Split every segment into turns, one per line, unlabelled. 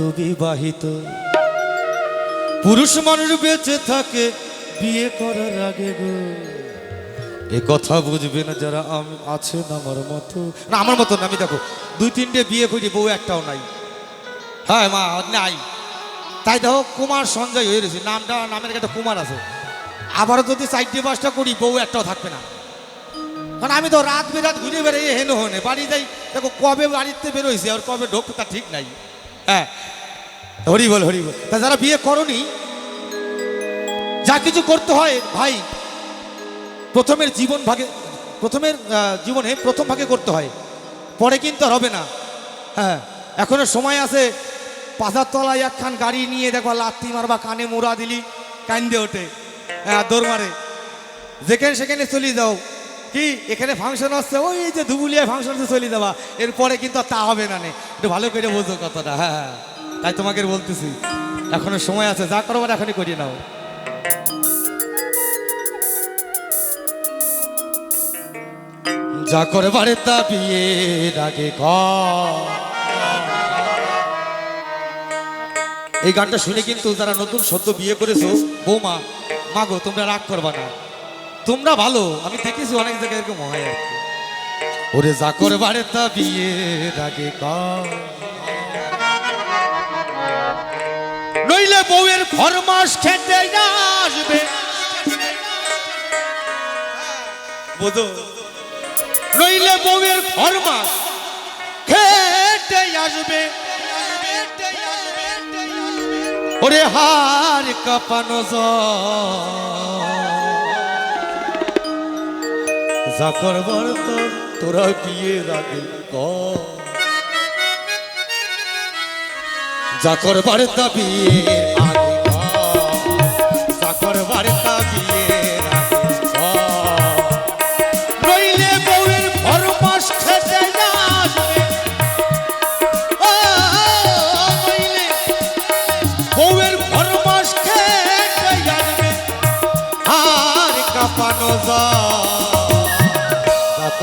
বিবাহিত। পুরুষ মানুষ বেঁচে থাকে, বিয়ে করার আগে গো। এ কথা বুঝবে না যারা আছেন আমার মতো? না, আমার মতো না, আমি দেখো, দুই তিনটে বিয়ে করি, বউ একটাও নাই। হ্যাঁ মা নাই। তাই দেখো, কুমার সঞ্জয় হয়ে রয়েছে, নামটা নামের একটা কুমার আছে। আবারও যদি চারটে পাঁচটা করি, বউ একটাও থাকবে না। কারণ আমি তো রাত বিরাত ঘুরে বেড়াই হেন হনে। বাড়ি যাই, দেখো, কবে বাড়িতে বেরোইছে, আর কবে ঢোক, তা ঠিক নাই। হ্যাঁ। হরি বল হরি বল। তা যারা বিয়ে করনি, যা কিছু করতে হয়, ভাই, প্রথমের জীবন ভাগে, প্রথমের জীবনে প্রথম ভাগে করতে হয়। পরে কিন্তু হবে না। হ্যাঁ এখনও সময় আছে। পাথার তলায় একখান গাড়ি নিয়ে দেখো লাত্তি মারবা, কানে মোড়া দিলি, কান্দে ওঠে। হ্যাঁ দৌড় মারে। যেখানে সেখানে চলে যাও। কি এখানে ফাংশন আসছে ওই যে ধুবুলিয়া ফাংশন চলে যাবা। এরপরে কিন্তু তা হবে না নে। একটু ভালো করে বোঝো কথাটা হ্যাঁ হ্যাঁ। তাই তোমাকে বলতেছি, এখনও সময় আছে, যা করবার এখনই করিয়ে নাও। যা করবারে তা আগে কর। এই গানটা শুনে কিন্তু যারা নতুন সদ্য বিয়ে করেছ, বৌমা, মাগো, তোমরা রাগ করবা না। তোমরা ভালো, আমি দেখেছি অনেক জায়গায় এরকম হয়। ওরে যা করবারে তা বিয়ের আগে নইলে বউয়ের ফরমাস খেতে আসবে। বোঝো? নইলে বউয়ের ফরমাস খেতে আসবে। ওরে হার কাপানো যা করবার তো তোরা বিয়ে রাখে কর। যা করবার তা বিয়ে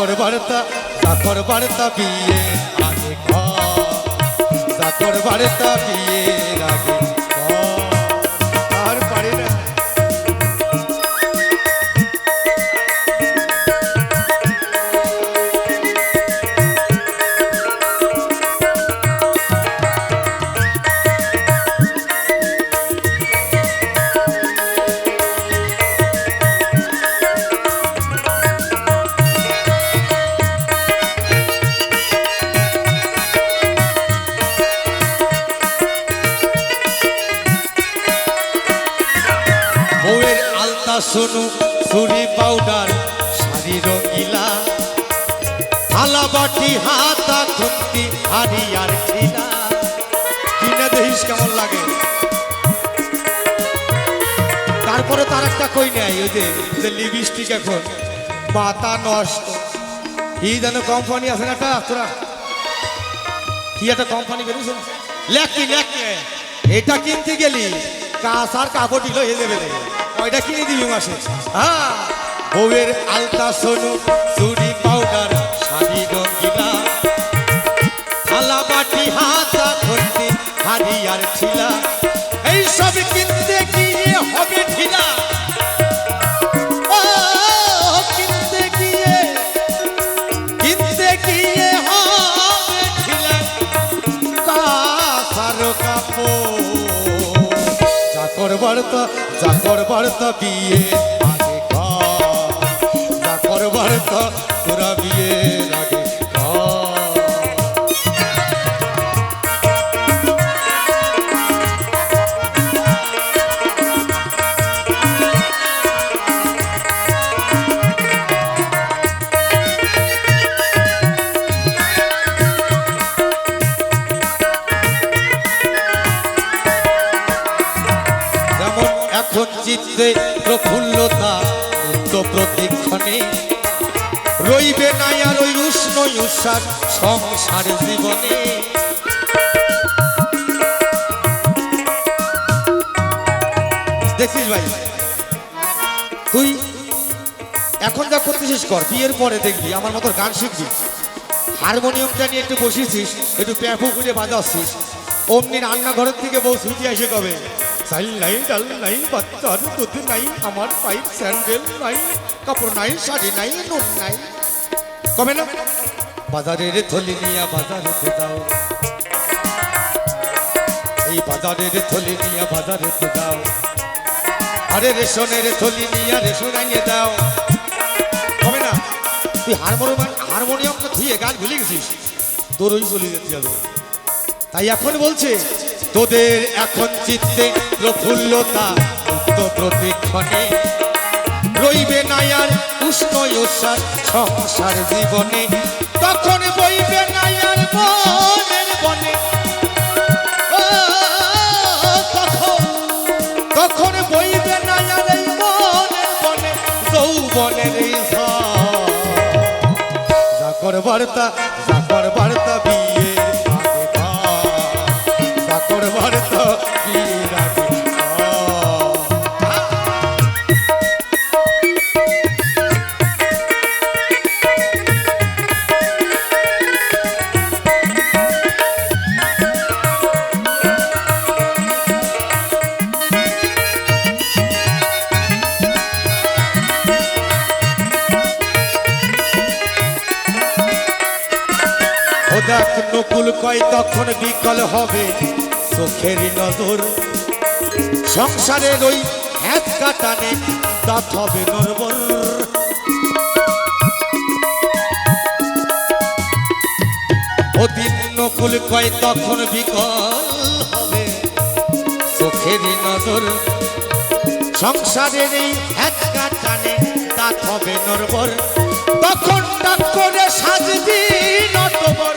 চাকর বার্তা চাকর বার্তা বিয়ে আগে চাকর বার্তা বিয়ে আগে সোনু চুরি পাউডার শাড়ি রঙিলা। থালা বাটি, হাতা খুন্তি, হাড়ি আর খিলা। কিনে দেখিস কেমন লাগে। তারপরে তার একটা কই নেয়, ওই যে যে লিপস্টিক এখন। মাথা নষ্ট। কি যেন কোম্পানি আছে না একটা তোরা। কি একটা কোম্পানি বেরিয়েছে? লেখি লেখি। এটা কিনতে গেলি কাঁচ আর কাপড় হয়ে যাবে রে। ওইটা কিনে দিবি মাসে হ্যাঁ বউয়ের আলতা সোনু চুড়ি পাউডার শাড়ি রঙ্গিলা থালা বাটি হাতা খন্তি হাড়ি আর ছিলা। এই সব কিনতে গিয়ে হবে ঢিলা। ও, চাকর বার্তা চাকর বার্তা বিয়ে আগে কর। চাকর বার্তা তোরা বিয়ে আগে চিত্তে প্রফুল্লতা মুক্ত প্রতিক্ষণে। রইবে না আর ওই উষ্ণ উচ্ছ্বাস সংসার জীবনে। দেখিস ভাই, তুই এখন যা করতেছিস কর, বিয়ের পরে দেখবি, আমার মতো গান শিখবি। হারমোনিয়ামটা নিয়ে একটু বসেছিস, একটু প্যাপু করে বাজাচ্ছিস। অমনি রান্নাঘরের থেকে বউ ছুটি এসে কবে? চাল নাই, ডাল নাই, বাচ্চার দুধ নাই, আমার পাইপ স্যান্ডেল নাই, কাপড় নাই, শাড়ি নাই, নুন নাই। কবে না বাজারের থলি নিয়ে বাজারেতে দাও। এই বাজারের থলি নিয়ে বাজারেতে দাও। আরে রেশনের থলি নিয়ে রেশন আনিয়ে দাও। কবে না তুই হারমোনিয়াম হারমোনিয়ামটা ধুয়ে গান ভুলে গেছিস। তোর ওই চলে যেতে হবে তাই এখন বলছে, তোদের এখন চিত্তে প্রফুল্লতা মুক্ত প্রতিক্ষণে রইবে না আর উষ্ণ সংসার জীবনে। তখন বইবে না আর মনের বনে। তখন বইবে না আর মনের বনে, যৌবনের। জাকর বার্তা জাকর বার্তা, বিয়ের আগে বার্তা, বিয়ের কয়, তখন বিকল হবে চোখের নজর। সংসারের ওই হ্যাঁ কাটানে দাঁত হবে নকুল কয়, তখন বিকল হবে চোখের নজর। সংসারের এই হ্যাঁ কাটানে দাঁত হবে নরবর। তখন ডাক করে সাজবি নটবর।